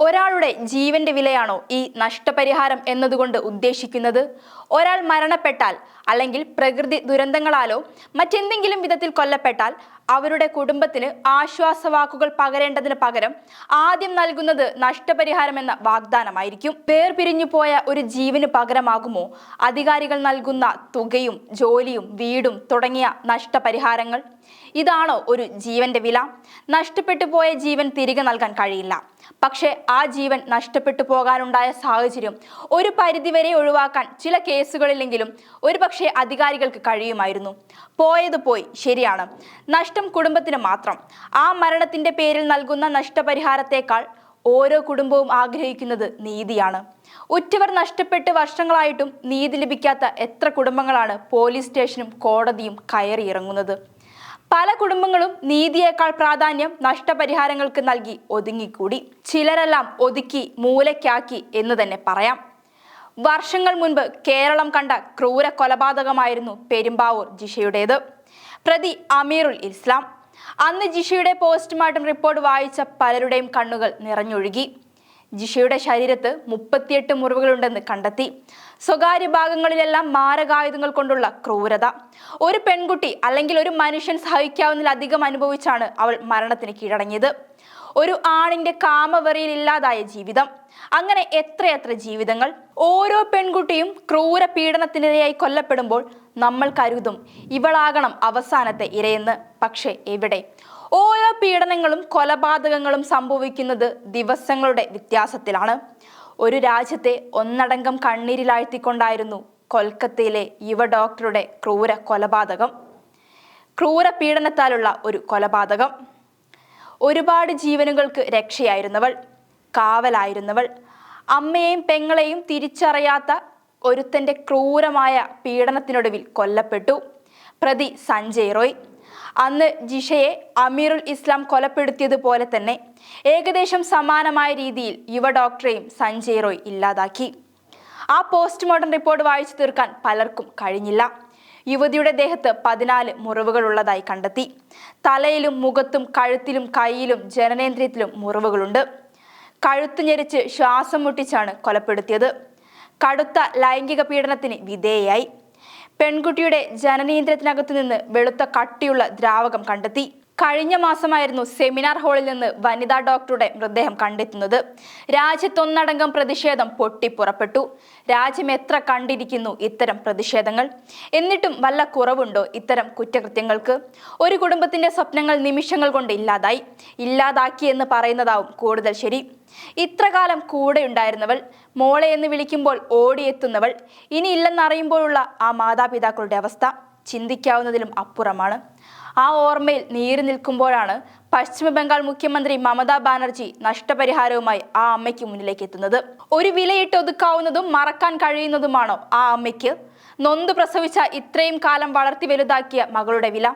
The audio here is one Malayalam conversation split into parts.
ഒരാളുടെ ജീവന്റെ വിലയാണോ ഈ നഷ്ടപരിഹാരം എന്നതുകൊണ്ട് ഉദ്ദേശിക്കുന്നത്? ഒരാൾ മരണപ്പെട്ടാൽ അല്ലെങ്കിൽ പ്രകൃതി ദുരന്തങ്ങളാലോ മറ്റെന്തെങ്കിലും വിധത്തിൽ കൊല്ലപ്പെട്ടാൽ അവരുടെ കുടുംബത്തിന് ആശ്വാസവാക്കുകൾ പകരേണ്ടതിന് പകരം ആദ്യം നൽകുന്നത് നഷ്ടപരിഹാരം എന്ന വാഗ്ദാനമായിരിക്കും വേർപിരിഞ്ഞു പോയ ഒരു ജീവന് പകരമാകുമോ? അധികാരികൾ നൽകുന്ന തുകയും ജോലിയും വീടും തുടങ്ങിയ നഷ്ടപരിഹാരങ്ങൾ? ഇതാണോ ഒരു ജീവന്റെ വില? നഷ്ടപ്പെട്ടു പോയ ജീവൻ തിരികെ നൽകാൻ കഴിയില്ല. പക്ഷേ ആ ജീവൻ നഷ്ടപ്പെട്ടു പോകാനുണ്ടായ സാഹചര്യം ഒരു പരിധിവരെ ഒഴിവാക്കാൻ ചില കേസുകളില്ലെങ്കിലും ഒരുപക്ഷെ അധികാരികൾക്ക് കഴിയുമായിരുന്നു. പോയത് പോയി ശരിയാണ്. നഷ്ടം കുടുംബത്തിന് മാത്രം. ആ മരണത്തിന്റെ പേരിൽ നൽകുന്ന നഷ്ടപരിഹാരത്തേക്കാൾ ഓരോ കുടുംബവും ആഗ്രഹിക്കുന്നത് നീതിയാണ്. ഉറ്റവർ നഷ്ടപ്പെട്ട് വർഷങ്ങളായിട്ടും നീതി ലഭിക്കാത്ത എത്ര കുടുംബങ്ങളാണ് പോലീസ് സ്റ്റേഷനും കോടതിയും കയറിയിറങ്ങുന്നത് പല കുടുംബങ്ങളും നീതിയേക്കാൾ പ്രാധാന്യം നഷ്ടപരിഹാരങ്ങൾക്ക് നൽകി ഒതുങ്ങിക്കൂടി. ചിലരെല്ലാം ഒതുക്കി മൂലയ്ക്കാക്കി എന്ന് തന്നെ പറയാം. വർഷങ്ങൾ മുൻപ് കേരളം കണ്ട ക്രൂര കൊലപാതകമായിരുന്നു പെരുമ്പാവൂർ ജിഷയുടേത്. പ്രതി അമീറുൽ ഇസ്ലാം. അന്ന് ജിഷയുടെ പോസ്റ്റ്മോർട്ടം റിപ്പോർട്ട് വായിച്ച പലരുടെയും കണ്ണുകൾ നിറഞ്ഞൊഴുകി. ജിഷയുടെ ശരീരത്ത് മുപ്പത്തിയെട്ട് മുറിവുകളുണ്ടെന്ന് കണ്ടെത്തി. സ്വകാര്യ ഭാഗങ്ങളിലെല്ലാം മാരകായുധങ്ങൾ കൊണ്ടുള്ള ക്രൂരത. ഒരു പെൺകുട്ടി അല്ലെങ്കിൽ ഒരു മനുഷ്യൻ സഹിക്കാവുന്നതിലധികം അനുഭവിച്ചാണ് അവൾ മരണത്തിന് കീഴടങ്ങിയത്. ഒരു ആണിന്റെ കാമവെറിയിൽ ഇല്ലാതായ ജീവിതം. അങ്ങനെ എത്രയെത്ര ജീവിതങ്ങൾ ഓരോ പെൺകുട്ടിയും ക്രൂര പീഡനത്തിനിരയായി കൊല്ലപ്പെടുമ്പോൾ നമ്മൾ കരുതും ഇവളാകണം അവസാനത്തെ ഇരയെന്ന്. പക്ഷേ എവിടെ? ഓരോ പീഡനങ്ങളും കൊലപാതകങ്ങളും സംഭവിക്കുന്നത് ദിവസങ്ങളുടെ വ്യത്യാസത്തിലാണ്. ഒരു രാജ്യത്തെ ഒന്നടങ്കം കണ്ണീരിലാഴ്ത്തിക്കൊണ്ടായിരുന്നു കൊൽക്കത്തയിലെ യുവ ഡോക്ടറുടെ ക്രൂര കൊലപാതകം. ക്രൂര പീഡനത്താലുള്ള ഒരു കൊലപാതകം. ഒരുപാട് ജീവനുകൾക്ക് രക്ഷയായിരുന്നവൾ കാവലായിരുന്നവൾ. അമ്മയെയും പെങ്ങളെയും തിരിച്ചറിയാത്ത ഒരുത്തന്റെ ക്രൂരമായ പീഡനത്തിനൊടുവിൽ കൊല്ലപ്പെട്ടു. പ്രതി സഞ്ജയ് റോയ്. അന്ന് ജിഷയെ അമീറുൽ ഇസ്ലാം കൊലപ്പെടുത്തിയതുപോലെ തന്നെ ഏകദേശം സമാനമായ രീതിയിൽ യുവ ഡോക്ടറെയും സഞ്ജയ് റോയ് ഇല്ലാതാക്കി. ആ പോസ്റ്റ്മോർട്ടം റിപ്പോർട്ട് വായിച്ചു തീർക്കാൻ പലർക്കും കഴിഞ്ഞില്ല. യുവതിയുടെ ദേഹത്ത് പതിനാല് മുറിവുകൾ ഉള്ളതായി കണ്ടെത്തി. തലയിലും മുഖത്തും കഴുത്തിലും കൈയിലും ജനനേന്ദ്രിയത്തിലും മുറിവുകളുണ്ട്. കഴുത്ത് ഞെരിച്ച് ശ്വാസം മുട്ടിച്ചാണ് കൊലപ്പെടുത്തിയത്. കടുത്ത ലൈംഗിക പീഡനത്തിന് വിധേയയായി. പെൺകുട്ടിയുടെ ജനനേന്ദ്രിയത്തിനകത്തു നിന്ന് വെളുത്ത കട്ടിയുള്ള ദ്രാവകം കണ്ടെത്തി. കഴിഞ്ഞ മാസമായിരുന്നു സെമിനാർ ഹാളിൽ നിന്ന് വനിതാ ഡോക്ടറുടെ മൃതദേഹം കണ്ടെത്തുന്നത്. രാജ്യത്തൊന്നടങ്കം പ്രതിഷേധം പൊട്ടിപ്പുറപ്പെട്ടു. രാജ്യം എത്ര കണ്ടിരിക്കുന്നു ഇത്തരം പ്രതിഷേധങ്ങൾ? എന്നിട്ടും വല്ല കുറവുണ്ടോ ഇത്തരം കുറ്റകൃത്യങ്ങൾക്ക്? ഒരു കുടുംബത്തിന്റെ സ്വപ്നങ്ങൾ നിമിഷങ്ങൾ കൊണ്ട് ഇല്ലാതായി. ഇല്ലാതാക്കി എന്ന് പറയുന്നതാവും കൂടുതൽ ശരി. ഇത്രകാലം കൂടെ ഉണ്ടായിരുന്നവൾ മോളെ എന്ന് വിളിക്കുമ്പോൾ ഓടിയെത്തുന്നവൾ ഇനി ഇല്ലെന്നറിയുമ്പോഴുള്ള ആ മാതാപിതാക്കളുടെ അവസ്ഥ. ചിന്തിക്കാവുന്നതിലും അപ്പുറമാണ്. ആ ഓർമ്മയിൽ നീര് നിൽക്കുമ്പോഴാണ് പശ്ചിമ ബംഗാൾ മുഖ്യമന്ത്രി മമതാ ബാനർജി നഷ്ടപരിഹാരവുമായി ആ അമ്മയ്ക്ക് മുന്നിലേക്ക് എത്തുന്നത്. ഒരു വിലയിട്ട് ഒതുക്കാവുന്നതും മറക്കാൻ കഴിയുന്നതുമാണോ ആ അമ്മയ്ക്ക്? നൊന്ത് പ്രസവിച്ച ഇത്രയും കാലം വളർത്തി വലുതാക്കിയ മകളുടെ വില?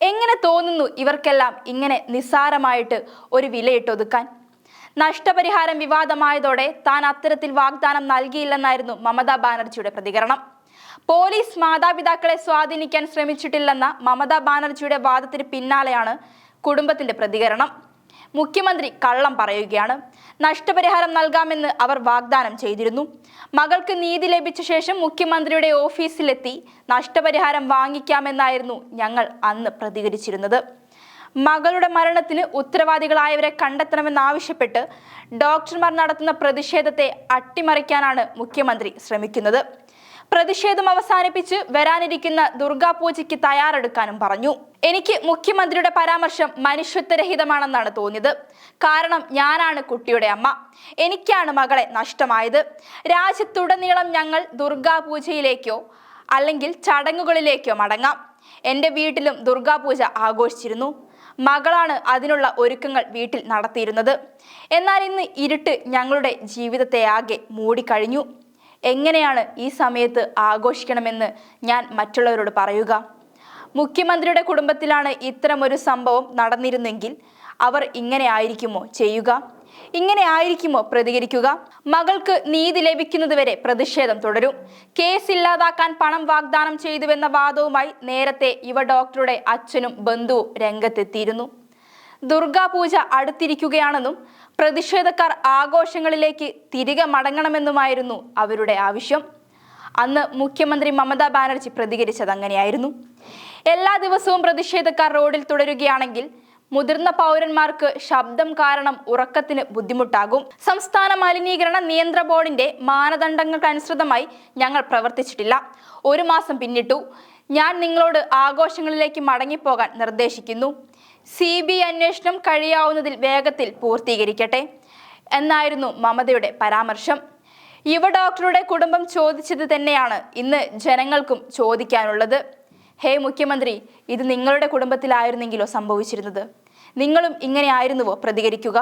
എങ്ങനെ തോന്നുന്നു ഇവർക്കെല്ലാം ഇങ്ങനെ നിസ്സാരമായിട്ട് ഒരു വിലയിട്ട് ഒതുക്കാൻ? നഷ്ടപരിഹാരം വിവാദമായതോടെ താൻ അത്തരത്തിൽ വാഗ്ദാനം നൽകിയില്ലെന്നായിരുന്നു മമതാ ബാനർജിയുടെ പ്രതികരണം. പോലീസ് മാതാപിതാക്കളെ സ്വാധീനിക്കാൻ ശ്രമിച്ചിട്ടില്ലെന്ന മമതാ ബാനർജിയുടെ വാദത്തിന് പിന്നാലെയാണ് കുടുംബത്തിന്റെ പ്രതികരണം. മുഖ്യമന്ത്രി കള്ളം പറയുകയാണ്. നഷ്ടപരിഹാരം നൽകാമെന്ന് അവർ വാഗ്ദാനം ചെയ്തിരുന്നു. മകൾക്ക് നീതി ലഭിച്ച ശേഷം മുഖ്യമന്ത്രിയുടെ ഓഫീസിലെത്തി നഷ്ടപരിഹാരം വാങ്ങിക്കാമെന്നായിരുന്നു ഞങ്ങൾ അന്ന് പ്രതികരിച്ചിരുന്നത്. മകളുടെ മരണത്തിന് ഉത്തരവാദികളായവരെ കണ്ടെത്തണമെന്നാവശ്യപ്പെട്ട് ഡോക്ടർമാർ നടത്തുന്ന പ്രതിഷേധത്തെ അട്ടിമറിക്കാനാണ് മുഖ്യമന്ത്രി ശ്രമിക്കുന്നത്. പ്രതിഷേധം അവസാനിപ്പിച്ച് വരാനിരിക്കുന്ന ദുർഗാ പൂജയ്ക്ക് തയ്യാറെടുക്കാനും പറഞ്ഞു. എനിക്ക് മുഖ്യമന്ത്രിയുടെ പരാമർശം മനുഷ്യത്വരഹിതമാണെന്നാണ് തോന്നിയത്. കാരണം ഞാനാണ് കുട്ടിയുടെ അമ്മ. എനിക്കാണ് മകളെ നഷ്ടമായത്. രാജ്യത്തുടനീളം ഞങ്ങൾ ദുർഗാ പൂജയിലേക്കോ അല്ലെങ്കിൽ ചടങ്ങുകളിലേക്കോ മടങ്ങാം. എന്റെ വീട്ടിലും ദുർഗാ പൂജ ആഘോഷിച്ചിരുന്നു. മകളാണ് അതിനുള്ള ഒരുക്കങ്ങൾ വീട്ടിൽ നടത്തിയിരുന്നത്. എന്നാൽ ഇന്ന് ഇരുട്ട് ഞങ്ങളുടെ ജീവിതത്തെ ആകെ മൂടിക്കഴിഞ്ഞു. എങ്ങനെയാണ് ഈ സമയത്ത് ആഘോഷിക്കണമെന്ന് ഞാൻ മറ്റുള്ളവരോട് പറയുക. മുഖ്യമന്ത്രിയുടെ കുടുംബത്തിലാണ് ഇത്തരമൊരു സംഭവം നടന്നിരുന്നെങ്കിൽ അവർ ഇങ്ങനെ ആയിരിക്കുമോ ചെയ്യുക? ഇങ്ങനെ ആയിരിക്കുമോ പ്രതികരിക്കുക? മകൾക്ക് നീതി ലഭിക്കുന്നതുവരെ പ്രതിഷേധം തുടരും. കേസ് ഇല്ലാതാക്കാൻ പണം വാഗ്ദാനം ചെയ്തുവെന്ന വാദവുമായി നേരത്തെ യുവ ഡോക്ടറുടെ അച്ഛനും ബന്ധുവും രംഗത്തെത്തിയിരുന്നു. ദുർഗാപൂജ അടുത്തിരിക്കുകയാണെന്നും പ്രതിഷേധക്കാർ ആഘോഷങ്ങളിലേക്ക് തിരികെ മടങ്ങണമെന്നുമായിരുന്നു അവരുടെ ആവശ്യം. അന്ന് മുഖ്യമന്ത്രി മമതാ ബാനർജി പ്രതികരിച്ചത് അങ്ങനെയായിരുന്നു. എല്ലാ ദിവസവും പ്രതിഷേധക്കാർ റോഡിൽ തുടരുകയാണെങ്കിൽ മുതിർന്ന പൗരന്മാർക്ക് ശബ്ദം കാരണം ഉറക്കത്തിന് ബുദ്ധിമുട്ടാകും. സംസ്ഥാന മലിനീകരണ നിയന്ത്ര ബോർഡിന്റെ മാനദണ്ഡങ്ങൾക്കനുസൃതമായി ഞങ്ങൾ പ്രവർത്തിച്ചിട്ടില്ല. ഒരു മാസം പിന്നിട്ടു. ഞാൻ നിങ്ങളോട് ആഘോഷങ്ങളിലേക്ക് മടങ്ങിപ്പോകാൻ നിർദ്ദേശിക്കുന്നു. സി ബി അന്വേഷണം കഴിയാവുന്നതിൽ വേഗത്തിൽ പൂർത്തീകരിക്കട്ടെ എന്നായിരുന്നു മമതയുടെ പരാമർശം. യുവ ഡോക്ടറുടെ കുടുംബം ചോദിച്ചത് തന്നെയാണ് ഇന്ന് ജനങ്ങൾക്കും ചോദിക്കാനുള്ളത്. ഹേ മുഖ്യമന്ത്രി ഇത് നിങ്ങളുടെ കുടുംബത്തിലായിരുന്നെങ്കിലോ സംഭവിച്ചിരുന്നത്? നിങ്ങളും ഇങ്ങനെ ആയിരുന്നുവോ പ്രതികരിക്കുക?